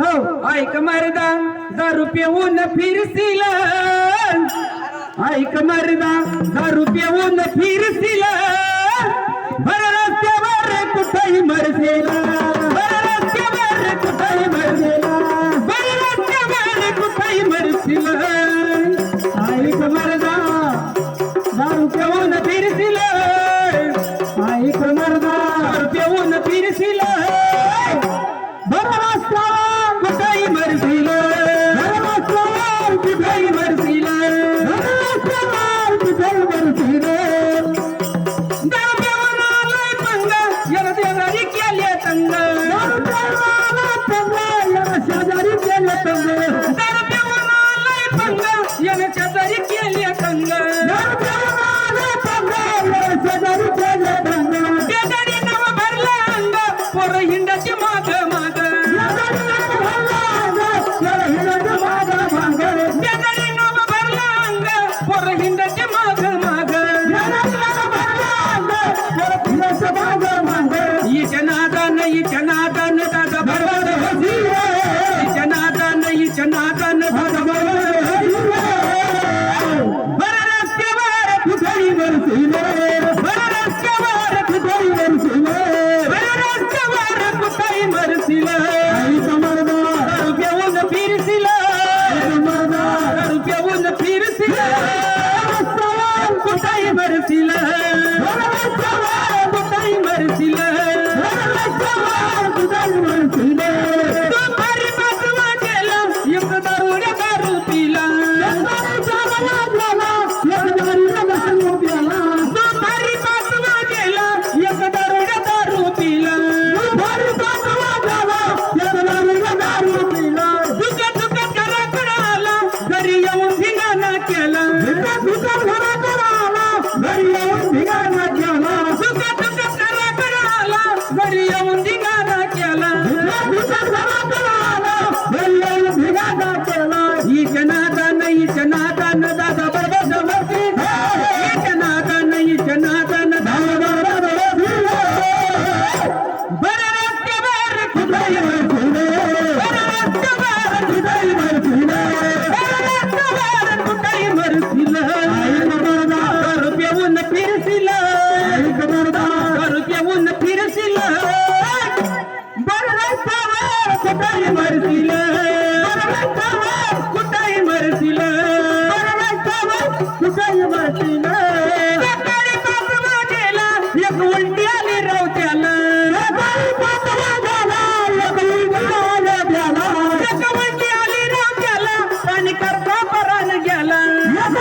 हो ऐक मरदा दारू पिऊन फिरसिल ऐक मरदा दारू पिऊन फिरसिल भर रस्त्यावर कुठेही मरसेल भर रस्त्यावर कुठेही मरसेल भर रस्त्यावर कुठेही मरसिल ऐक मरदा दारू पिऊन फिरसिल ऐक मरदा दारू पिऊन फिरसिल করতেন கொஞ்சம் சிறு சில குட்டை வருசில జనార్దన్ దాదా एक उलटी आली रावत्याला